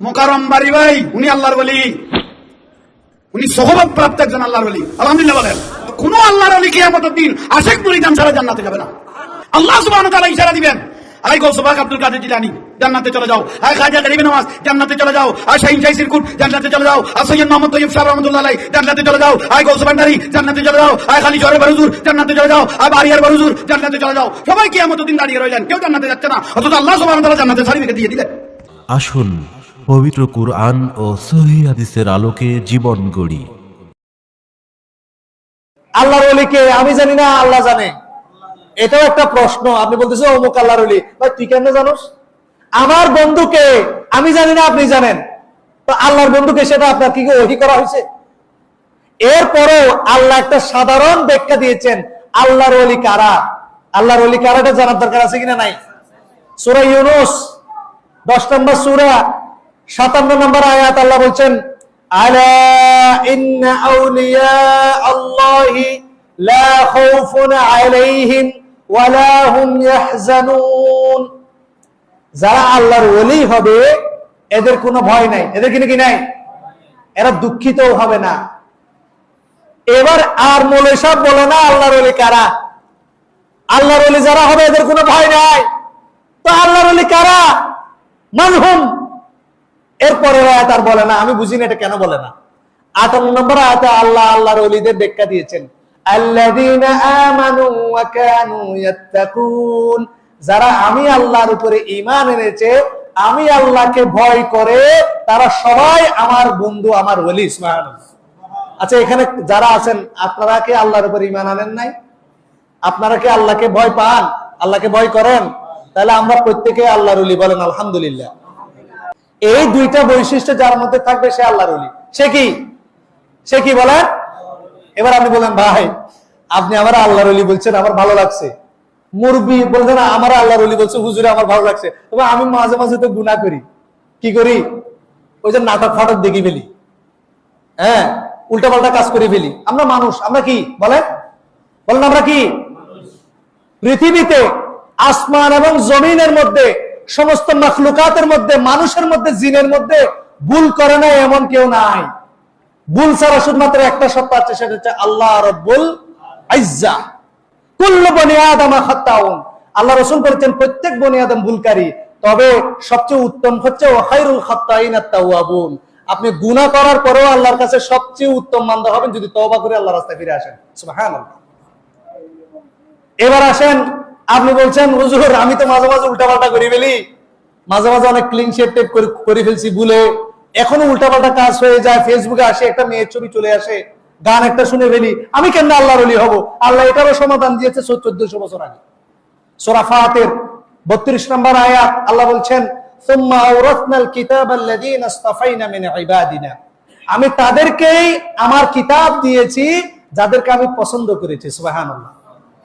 মোকারম বাড়ি ভাই, উনি আল্লাহর বলি উনি সহবত প্রাপ্ত একজন আল্লাহর বলি আলহামদুলিল্লাহ বলেন। কোন আল্লাহর বলি কিয়ামতের দিন আশেক মুরিদান ছাড়া জান্নাতে যাবে না। আল্লাহ সুবহানাহু তারা ইশারা দিবেন। আই গৌসবাক আব্দুল কাদের জিলানি, জান্নাতে চলে যাও। আই খাজা গরিব নওয়াজ, জান্নাতে চলে যাও। আই শাহিন শাহী সিরকুট, জান্নাতে চলে যাও। আই সৈয়দ মোহাম্মদ তৈয়ব শাহ রহমতুল্লাহ আলাই জান্নাতে চলে যাও। আই গৌসবান্ডারি জান্নাতে চলে যাও। আই খালি জরে বারুজুর জান্নাতে চলে যাও। আই বারিয়ার বারুজুর জান্নাতে চলে যাও। সবাই কিয়ামতের দিন দাঁড়িয়ে রইলেন। কেউ জান্নাতে যাচ্ছে না। অথচ আল্লাহ সুবহানাহু ওয়া তাআলা জান্নাতে সার্টিফিকেট দিয়ে দিলেন। আসুন পবিত্র কুরআন ও সহি হাদিসের আলোকে জীবন গড়ি। আল্লাহর অলিকে আমি জানি না, আল্লাহ জানে। এটাও একটা প্রশ্ন। আপনি বলতেছেন, অমুক আল্লাহর অলি ভাই, তুই কেন জানোস? আমার বন্ধুকে আমি জানি না, আপনি জানেন। তো আল্লাহর বন্ধুকে সেটা আপনার কি ওহি করা হয়েছে? এরপরও আল্লাহ একটা সাধারণ ব্যাখ্যা দিয়েছেন, আল্লাহর অলি কারা? আল্লাহর অলি কারাটা জানার দরকার আছে কিনা নাই? সুরা ইউনুস, দশ নম্বর সুরা সাতান্ন নম্বর আয়াত আল্লাহ বলছেন ওয়ালা যারা আল্লাহর ওলি হবে, এদের কোনো ভয় নাই। এদের কিন্তু কি নাই? এরা দুঃখিতও হবে না। এবার আর মোলে সব বলে, না, আল্লাহর ওলি কারা? আল্লাহর ওলি যারা হবে, এদের কোনো ভয় নাই। তো আল্লাহর ওলি কারা? মানহুম এরপরে আয়াত আর বলে না, আমি বুঝি না এটা কেন বলে না। আটান্ন নম্বর আয়াতে আল্লাহ, আল্লাহর ওলিদের ব্যাখ্যা দিয়েছেন। যারা আমি আল্লাহর উপরে ঈমান এনেছে, আমি আল্লাহকে ভয় করে, তারা সবাই আমার বন্ধু, আমার ওলি, সুবহানাল্লাহ। আচ্ছা এখানে যারা আছেন, আপনারা কি আল্লাহর উপর ইমান আনেন নাই? আপনারা কি আল্লাহকে ভয় পান? আল্লাহকে ভয় করেন? তাহলে আমরা প্রত্যেকে আল্লাহর বলেন, আলহামদুলিল্লাহ। এই দুইটা বৈশিষ্ট্য যার মধ্যে থাকবে সে আল্লাহর ওলি। সে কি? সে কি বলেন এবার আপনি বলেন, ভাই, আপনি আমার আল্লাহর অলি বলছেন, আমার ভালো লাগছে। মুরবি বলছেন আমার আল্লাহর অলি বলছে, হুজুরে, আমার ভালো লাগছে। তবে আমি মাঝে মাঝে তো গুণা করি। কি করি? ওই যে নাটক ফাটক দেখি ফেলি। হ্যাঁ উল্টাপাল্টা কাজ করে ফেলি। আমরা মানুষ, আমরা কি? বলেন। বলেন, আমরা কি? পৃথিবীতে আসমান এবং জমিনের মধ্যে সমস্ত মখলুকাতের মধ্যে, মানুষের মধ্যে, জিনের মধ্যে ভুল করে না এমন কেউ নাই। ভুল ছাড়া শুধুমাত্র একটা সত্তা আছে, সেটা হচ্ছে আল্লাহ রব্বুল আইজ্জা। কুল্লু বনি আদম আল্লাহ রসুল বলেছেন, প্রত্যেক বনি আদম ভুলকারী, তবে সবচেয়ে উত্তম হচ্ছে ওয়াখাইরুল খাত্তাইন আত-তাওয়াবুন। আপনি গুনাহ করার পরেও আল্লাহর কাছে সবচেয়ে উত্তম মান্দা হবেন যদি তওবা করে আল্লাহর রাস্তায় ফিরে আসেন। সুবহানাল্লাহ। এবার আসেন আপনি বলছেন, হুজুর, আমি তো মাঝে মাঝে উল্টাপাল্টা করি ফেলি। মাঝে মাঝে অনেক ক্লিন শেপ টেপ করে ফেলছি, ভুলে। এখনও উল্টাপাল্টা কাজ হয়ে যায় ফেসবুকে আসে, একটা মেয়ের ছবি চলে আসে, গান একটা শুনে ফেলি। আমি কেন আল্লাহর অলি হব? আল্লাহ এটারও সমাধান দিয়েছে চোদ্দশো বছর আগে। সোরাফাতের বত্রিশ নম্বর আয়াত, আল্লাহ বলছেন আমি তাদেরকেই আমার কিতাব দিয়েছি, যাদেরকে আমি পছন্দ করেছি সোহান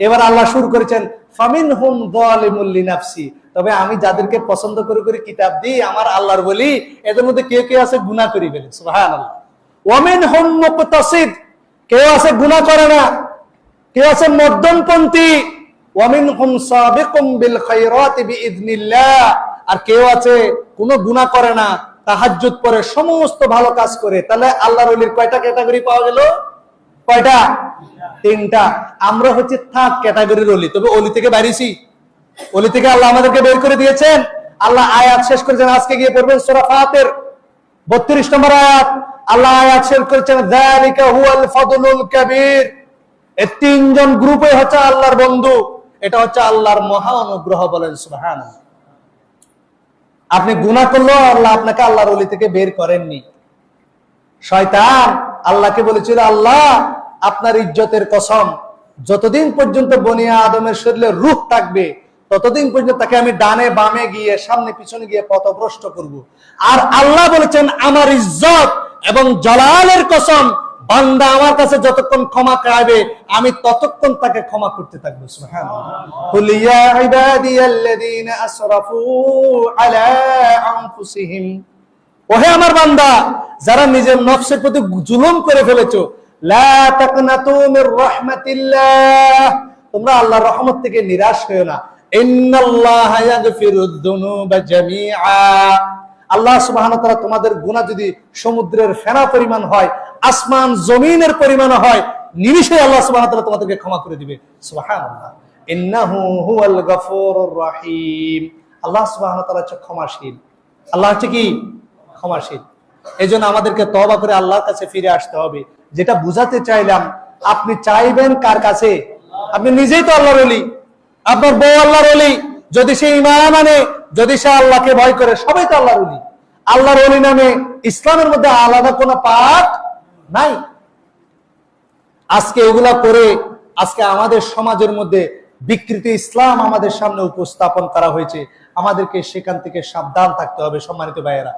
এবার আল্লাহ শুরু করেছেন তবে আমি যাদেরকে পছন্দ করে করে কিতাব দিই, আমার আল্লাহর বলি এদের মধ্যে কেউ কেউ আছে গুনাহ করে ফেলে। কেউ আছে গুনাহ করে না। কেউ আছে মধ্যমপন্থী। আর কেউ আছে কোনো গুনাহ করে না, তাহাজ্জুদ পড়ে সমস্ত ভালো কাজ করে। তাহলে আল্লাহর কয়টা ক্যাটাগরি পাওয়া গেল? কয়টা? তিনটা। আমরা হচ্ছে থাক ক্যাটাগরির অলি। তবে অলি থেকে বাইরেছি অলি থেকে আল্লাহ আমাদেরকে বের করে দিয়েছেন। আল্লাহ আয়াত শেষ করেছেন। আজকে গিয়ে পড়বেন সূরা ফাতির। 32 নম্বর আয়াত। আল্লাহ আয়াত শেষ করেছেন, যালিকা হুয়াল ফাদলুল কাবীর। এই তিনজন গ্রুপে হচ্ছে আল্লাহর বন্ধু। এটা হচ্ছে আল্লাহর মহা অনুগ্রহ বলেন, সুবহানাল্লাহ। আপনি গুনাহ করলেও আল্লাহ আপনাকে আল্লাহর অলি থেকে বের করেননি। শয়তান আল্লাহকে বলেছিল, আল্লাহ আপনার ইজ্জতের কসম। যতদিন পর্যন্ত বনিয়া আদমের শরীরে রূপ থাকবে ততদিন পর্যন্ত তাকে আমি ডানে বামে গিয়ে সামনে পিছনে গিয়ে পথভ্রষ্ট করব। আর আল্লাহ বলেছেন আমার ইজ্জত এবং জলালের কসম বান্দা আমার কাছে যতক্ষণ ক্ষমা চাইবে আমি ততক্ষণ তাকে ক্ষমা করতে থাকব। ওহে আমার বান্দা যারা নিজের নফসের প্রতি জুলুম করে ফেলেছো তোমরা আল্লাহর রহমত থেকে নিরাশ হয়ো না। আল্লাহ সুবাহ তোমাদের গুণা যদি সমুদ্রের ফেনা পরিমাণ হয়, আসমান জমিনের পরিমাণ হয় নিমিশে আল্লাহ সুবাহ তোমাদেরকে ক্ষমা করে দিবে। রহিম। আল্লাহ ওয়া হচ্ছে ক্ষমাশীল। আল্লাহ হচ্ছে কি? ক্ষমাশীল। এই আমাদেরকে তবা করে আল্লাহর কাছে ফিরে আসতে হবে। যেটা বুঝাতে চাইলাম, আপনি চাইবেন কার কাছে? আপনি নিজেই তো আল্লাহর অলি আপনার বউ আল্লাহর অলি যদি সে ইমান আনে, যদি সে আল্লাহকে ভয় করে, সবাই তো আল্লাহর অলি আল্লাহর অলি নামে ইসলামের মধ্যে আলাদা কোনো পাঠ নাই। আজকে এগুলা করে আজকে আমাদের সমাজের মধ্যে বিকৃত ইসলাম আমাদের সামনে উপস্থাপন করা হয়েছে। আমাদেরকে সেখান থেকে সাবধান থাকতে হবে, সম্মানিত ভাইয়েরা।